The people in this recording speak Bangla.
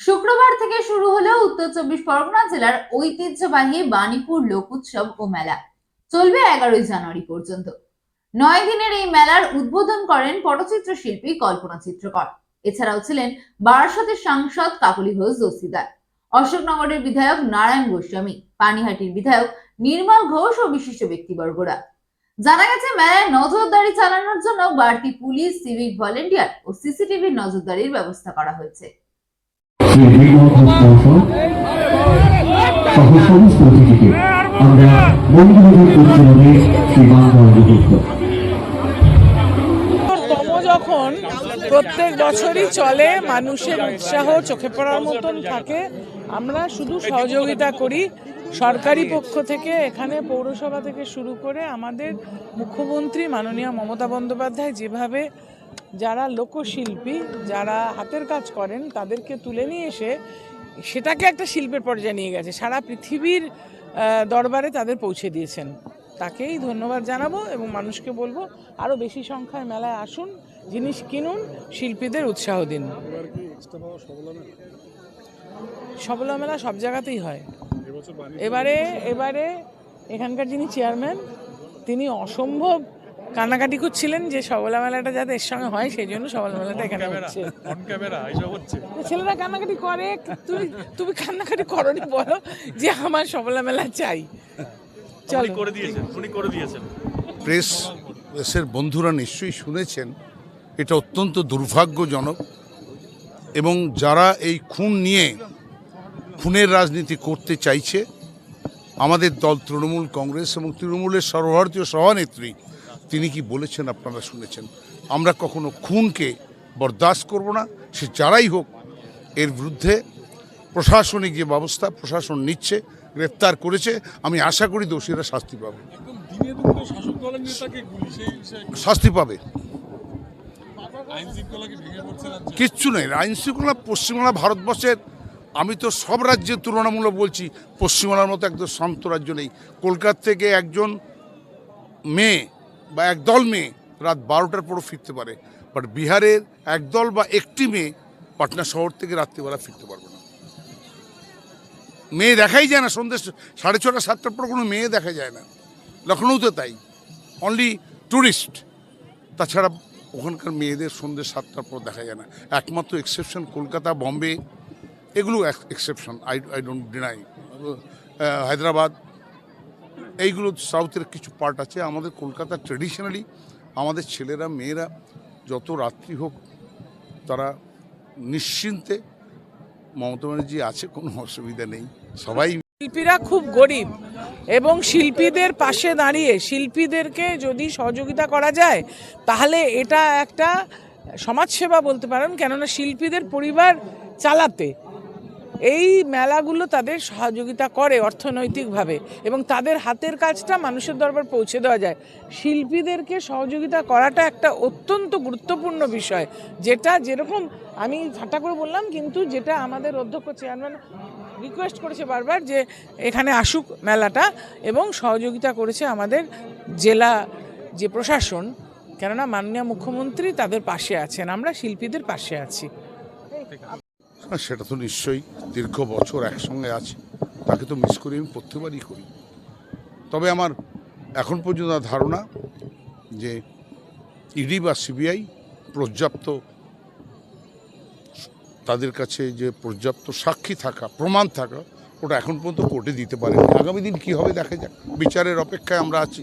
শুক্রবার থেকে শুরু হলো উত্তর চব্বিশ পরগনা জেলার ঐতিহ্যবাহী বাণীপুর লোক উৎসব ও মেলা। চলবে এগারোই জানুয়ারি পর্যন্ত। নয় দিনের এই মেলার উদ্বোধন করেন পটচিত্র শিল্পী কল্পনা চিত্রকর। এছাড়াও ছিলেন বারাসতের সাংসদ কাকলি ঘোষ দস্তিদার। অশোকনগরের বিধায়ক নারায়ণ গোস্বামী, পানিহাটির বিধায়ক নির্মল ঘোষ ও বিশিষ্ট ব্যক্তিবর্গরা। জানা গেছে, মেলায় নজরদারি চালানোর জন্য বাড়তি পুলিশ, সিভিক ভলেন্টিয়ার ও সিসিটিভির নজরদারির ব্যবস্থা করা হয়েছে। যখন প্রত্যেক বছরই চলে, মানুষের উৎসাহ চোখে পড়ার মতন থাকে, আমরা শুধু সহযোগিতা করি। সরকারি পক্ষ থেকে, এখানে পৌরসভা থেকে শুরু করে আমাদের মুখ্যমন্ত্রী মাননীয় মমতা বন্দ্যোপাধ্যায় যেভাবে যারা লোকশিল্পী যারা হাতের কাজ করেন তাদেরকে তুলে নিয়ে এসে সেটাকে একটা শিল্পের পর্যায়ে নিয়ে গেছে। সারা পৃথিবীর দরবারে তাদের পৌঁছে দিয়েছেন। তাকেই ধন্যবাদ জানাব এবং মানুষকে বলব আরও বেশি সংখ্যায় মেলায় আসুন জিনিস কিনুন শিল্পীদের উৎসাহ দিন। সবলা মেলা? সব জায়গাতেই হয়। এবারে এবারে এখানকার যিনি চেয়ারম্যান তিনি অসম্ভব কান্নাকাটি করছিলেন যে সবলা মেলাটা যাতে এর সঙ্গে হয় সেই জন্য সবলা মেলাটা এখানে হচ্ছে। অন ক্যামেরা এইসব হচ্ছে ছেলেরা কান্নাকাটি করে তুমি তুমি কান্নাকাটি করনি বলো যে আমার সবলা মেলা চাই। উনি চলো। করে দিয়েছেন উনি করে দিয়েছেন। প্রেস প্রেসের বন্ধুরা নিশ্চয়ই শুনেছেন এটা অত্যন্ত দুর্ভাগ্যজনক এবং যারা এই খুন নিয়ে খুনের রাজনীতি করতে চাইছে আমাদের দল তৃণমূল কংগ্রেস এবং তৃণমূলের সর্বভারতীয় সভানেত্রী তিনি কি বলেছেন আপনারা শুনেছেন। আমরা কখনো খুনকে বরদাস্ত করব না। সে যারাই হোক এর বিরুদ্ধে প্রশাসনিক যে ব্যবস্থা প্রশাসন নিচ্ছে গ্রেপ্তার করেছে আমি আশা করি দোষীরা শাস্তি পাবে। শাস্তি পাবে। কিচ্ছু নেই আইন শৃঙ্খলা পশ্চিমবাংলা ভারতবর্ষের আমি তো সব রাজ্যের তুলনামূলক বলছি পশ্চিমবাংলার মতো একদম শান্ত রাজ্য নেই। কলকাতা থেকে একজন মেয়ে বা একদল মেয়ে রাত বারোটার পরও ফিরতে পারে। বাট বিহারের একদল বা একটি মেয়ে পাটনা শহর থেকে রাত্রিবেলা ফিরতে পারবে না। মেয়ে দেখাই যায় না, সন্ধ্যে সাড়ে ছটা, সাতটার পর কোনো মেয়ে দেখা যায় না। লখনৌতে তাই। অনলি ট্যুরিস্ট তাছাড়া ওখানকার মেয়েদের সন্ধ্যে সাতটার পর দেখা যায় না। একমাত্র এক্সেপশন কলকাতা, বম্বে, এগুলো exception I I don't deny Hyderabad এইগুলো সাউথের কিছু পার্ট আছে। আমাদের কলকাতা ট্রেডিশনালি আমাদের ছেলেরা, মেয়েরা যত রাত্রি হোক তারা নিশ্চিন্তে মমতা ব্যানার্জি আছে, কোনো অসুবিধা নেই। সবাই শিল্পীরা খুব গরিব এবং শিল্পীদের পাশে দাঁড়িয়ে শিল্পীদেরকে যদি সহযোগিতা করা যায়, তাহলে এটা একটা সমাজসেবা বলতে পারেন। কেননা শিল্পীদের পরিবার চালাতে এই মেলাগুলো তাদের সহযোগিতা করে অর্থনৈতিকভাবে এবং তাদের হাতের কাজটা মানুষের দরবার পৌঁছে দেওয়া যায়। শিল্পীদেরকে সহযোগিতা করাটা একটা অত্যন্ত গুরুত্বপূর্ণ বিষয়, যেটা যেরকম আমি ঠাট্টা করে বললাম, কিন্তু যেটা আমাদের অধ্যক্ষ চেয়ারম্যান রিকোয়েস্ট করেছে বারবার যে এখানে আসুক মেলাটা এবং সহযোগিতা করেছে আমাদের জেলা যে প্রশাসন, কেননা মাননীয় মুখ্যমন্ত্রী তাদের পাশে আছেন, আমরা শিল্পীদের পাশে আছি। হ্যাঁ, সেটা তো নিশ্চয়ই দীর্ঘ বছর একসঙ্গে আছে। তাকে তো মিস করি আমি প্রত্যেকবারই করি। তবে আমার এখন পর্যন্ত ধারণা যে ইডি বা সিবিআই পর্যাপ্ত তাদের কাছে যে পর্যাপ্ত সাক্ষী থাকা প্রমাণ থাকা ওটা এখন পর্যন্ত কোর্টে দিতে পারে আগামী দিন কী হবে দেখা যাক। বিচারের অপেক্ষায় আমরা আছি।